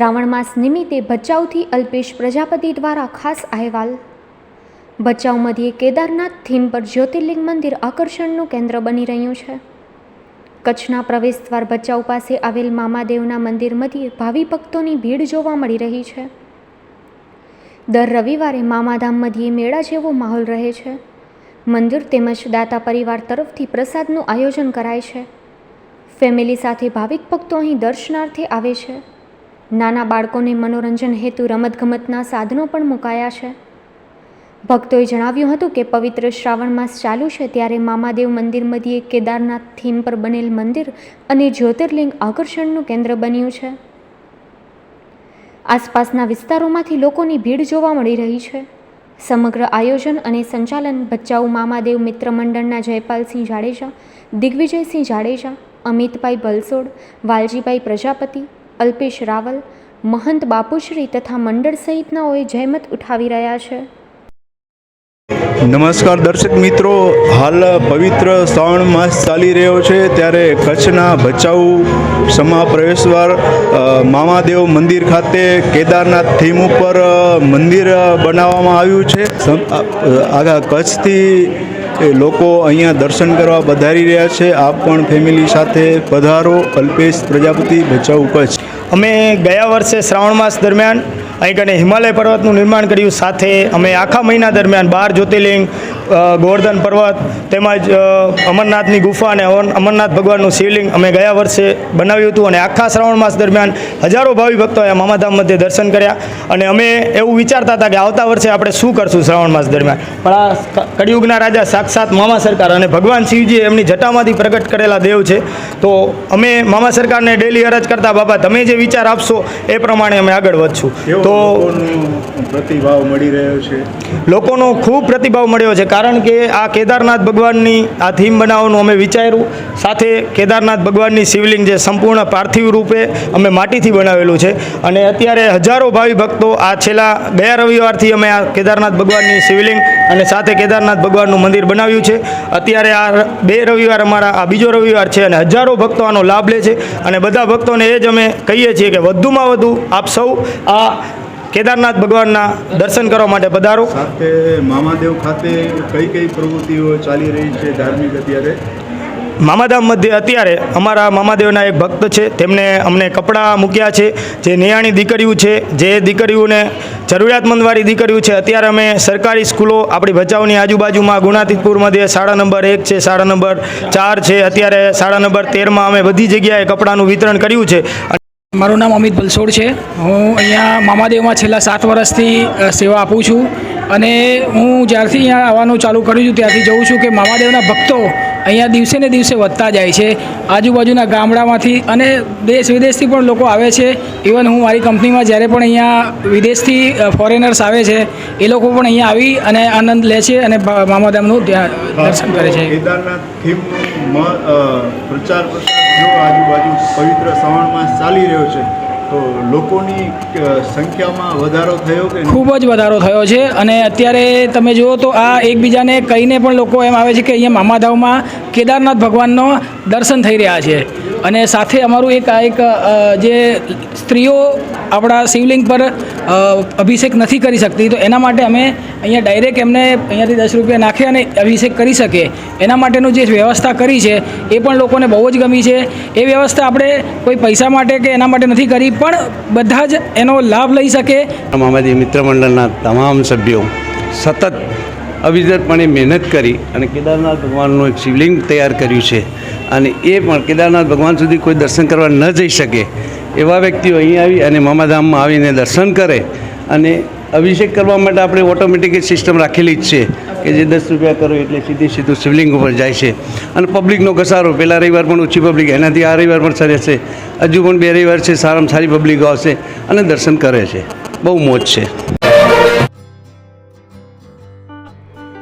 શ્રાવણ માસ નિમિત્તે ભચાઉથી અલ્પેશ પ્રજાપતિ દ્વારા ખાસ અહેવાલ. ભચાઉ મધ્યે કેદારનાથ થીમ પર જ્યોતિર્લિંગ મંદિર આકર્ષણનું કેન્દ્ર બની રહ્યું છે. કચ્છના પ્રવેશદ્વાર ભચાઉ પાસે આવેલ મામાદેવના મંદિર મધ્યે ભાવિ ભક્તોની ભીડ જોવા મળી રહી છે. દર રવિવારે મામાધામ મધ્યે મેળા જેવો માહોલ રહે છે. મંદિર તેમજ દાતા પરિવાર તરફથી પ્રસાદનું આયોજન કરાય છે. ફેમિલી સાથે ભાવિક ભક્તો અહીં દર્શનાર્થે આવે છે. નાના બાળકોને મનોરંજન હેતુ રમતગમતના સાધનો પણ મુકાયા છે. ભક્તોએ જણાવ્યું હતું કે પવિત્ર શ્રાવણ માસ ચાલુ છે ત્યારે મામાદેવ મંદિર મધ્યે કેદારનાથ થીમ પર બનેલ મંદિર અને જ્યોતિર્લિંગ આકર્ષણનું કેન્દ્ર બન્યું છે. આસપાસના વિસ્તારોમાંથી લોકોની ભીડ જોવા મળી રહી છે. સમગ્ર આયોજન અને સંચાલન ભચાઉ મામાદેવ મિત્ર મંડળના જયપાલસિંહ જાડેજા, દિગ્વિજયસિંહ જાડેજા, અમિતભાઈ ભલસોડ, વાલજીભાઈ પ્રજાપતિ અલ્પેશ રાવલ મહંત બાપુશ્રી તથા મંડળ સહિતનાઓએ જહેમત ઉઠાવી રહ્યા છે. નમસ્કાર દર્શક મિત્રો હાલ પવિત્ર શ્રાવણ માસ ચાલી રહ્યો છે ત્યારે કચ્છના ભચાઉ સમા પ્રવેશદ્વાર મામાદેવ મંદિર ખાતે કેદારનાથ થીમ ઉપર મંદિર બનાવવામાં આવ્યું છે. આખા કચ્છથી એ લોકો અહીંયા દર્શન કરવા પધારી રહ્યા છે. આપ પણ ફેમિલી સાથે પધારો. અલ્પેશ પ્રજાપતિ, ભચાઉ કચ્છ. અમે ગયા વર્ષે શ્રાવણ માસ દરમિયાન અહીં કને હિમાલય પર્વતનું નિર્માણ કર્યું. સાથે અમે આખા મહિના દરમિયાન બાર જ્યોતિર્લિંગ ગોવર્ધન પર્વત તેમજ અમરનાથની ગુફા અને અમરનાથ ભગવાનનું શિવલિંગ અમે ગયા વર્ષે બનાવ્યું હતું અને આખા શ્રાવણ માસ દરમિયાન હજારો ભાવિ ભક્તોએ મામાધામ મધ્યે દર્શન કર્યા અને અમે એવું વિચારતા હતા કે આવતા વર્ષે આપણે શું કરશું શ્રાવણ માસ દરમિયાન. પણ આ કળિયુગના રાજા સાક્ષાત મામા સરકાર અને ભગવાન શિવજી એમની જટામાંથી પ્રગટ કરેલા દેવ છે. તો અમે મામા સરકારને ડેલી અરજ કરતા બાબા તમે જે વિચાર આપશો એ પ્રમાણે અમે આગળ વધશું. તો પ્રતિભાવ મળી રહ્યો છે? લોકોનો ખૂબ પ્રતિભાવ મળ્યો છે. કારણ કે આ કેદારનાથ ભગવાનની આ થીમ બનાવવાનું અમે વિચાર્યું. સાથે કેદારનાથ ભગવાનની શિવલિંગ જે સંપૂર્ણ પાર્થિવ રૂપે અમે માટીથી બનાવેલું છે. અને અત્યારે હજારો ભાવિ ભક્તો આ છેલ્લા ગયા રવિવારથી અમે આ કેદારનાથ ભગવાનની શિવલિંગ અને સાથે કેદારનાથ ભગવાનનું મંદિર બનાવ્યું છે. અત્યારે આ બે રવિવાર અમારા, આ બીજો રવિવાર છે અને હજારો ભક્તો આનો લાભ લે છે. અને બધા ભક્તોને એ જ અમે કહીએ છીએ કે વધુમાં વધુ આપ સૌ આ કેદારનાથ ભગવાનના દર્શન કરવા માટે પધારો. સાથે મામાદેવ ખાતે કઈ કઈ પ્રવૃત્તિઓ ચાલી રહી છે ધાર્મિક અત્યારે? મામાધામ મધ્યે અત્યારે અમારા મામાદેવના એક ભક્ત છે તેમને અમને કપડાં મૂક્યા છે જે નિયાણી દીકરીઓ છે જે દીકરીઓને જરૂરિયાતમંદવાળી દીકરીઓ છે અત્યારે અમે સરકારી સ્કૂલો આપણી ભચાઉની આજુબાજુમાં ગુણાતીતપુર મધ્યે શાળા નંબર એક છે શાળા નંબર ચાર છે અત્યારે શાળા નંબર તેરમાં અમે બધી જગ્યાએ કપડાનું વિતરણ કર્યું છે. મારું નામ અમિત બલસોડ છે. હું અહીંયા મામાદેવમાં છેલ્લા સાત વર્ષથી સેવા આપું છું અને હું જ્યારથી અહીંયા આવવાનું ચાલુ કર્યું છું ત્યારથી જોઉં છું કે મામાદેવના ભક્તો અહીંયા દિવસે ને દિવસે વધતા જાય છે. આજુબાજુના ગામડામાંથી અને દેશ વિદેશથી પણ લોકો આવે છે. ઇવન હું મારી કંપનીમાં જ્યારે પણ અહીંયા વિદેશથી ફોરેનર્સ આવે છે, એ લોકો પણ અહીંયા આવી અને આનંદ લે છે અને મામાધામનું દર્શન કરે છે. પ્રચાર થયો આજુબાજુ પવિત્ર શ્રાવણ માસ ચાલી રહ્યો છે. તો લોકોની સંખ્યામાં વધારો થયો કે ખૂબ જ વધારો થયો છે અને અત્યારે તમે જુઓ તો આ એકબીજાને કહીને પણ લોકો એમ આવે છે કે અહીંયા મામાધામમાં કેદારનાથ ભગવાનનો દર્શન થઈ રહ્યા છે. અને સાથે અમારું એક આ એક જે સ્ત્રીઓ આપણા શિવલિંગ પર અભિષેક નથી કરી શકતી, તો એના માટે અમે અહીંયા ડાયરેક્ટ એમને અહીંયાથી દસ રૂપિયા નાખી અને અભિષેક કરી શકે એના માટેનું જે વ્યવસ્થા કરી છે, એ પણ લોકોને બહુ જ ગમી છે. એ વ્યવસ્થા આપણે કોઈ પૈસા માટે કે એના માટે નથી કરી, પણ બધા જ એનો લાભ લઈ શકે. અમારી મિત્ર મંડળના તમામ સભ્યો સતત અવિરતપણે મહેનત કરી અને કેદારનાથ ભગવાનનું એક શિવલિંગ તૈયાર કર્યું છે. અને એ પણ કેદારનાથ ભગવાન સુધી કોઈ દર્શન કરવા ન જઈ શકે એવા વ્યક્તિઓ અહીં આવી અને મામાધામમાં આવીને દર્શન કરે અને અભિષેક કરવા માટે આપણે ઓટોમેટિક સિસ્ટમ રાખેલી જ છે કે જે દસ રૂપિયા કરો એટલે સીધી સીધું શિવલિંગ ઉપર જાય છે. અને પબ્લિકનો ઘસારો, પહેલા રવિવાર પણ ઓછી પબ્લિક, એનાથી આ રવિવાર પણ સરે છે. હજુ પણ બે રવિવાર છે, સારામાં સારી પબ્લિક આવશે અને દર્શન કરે છે. બહુ મોજ છે.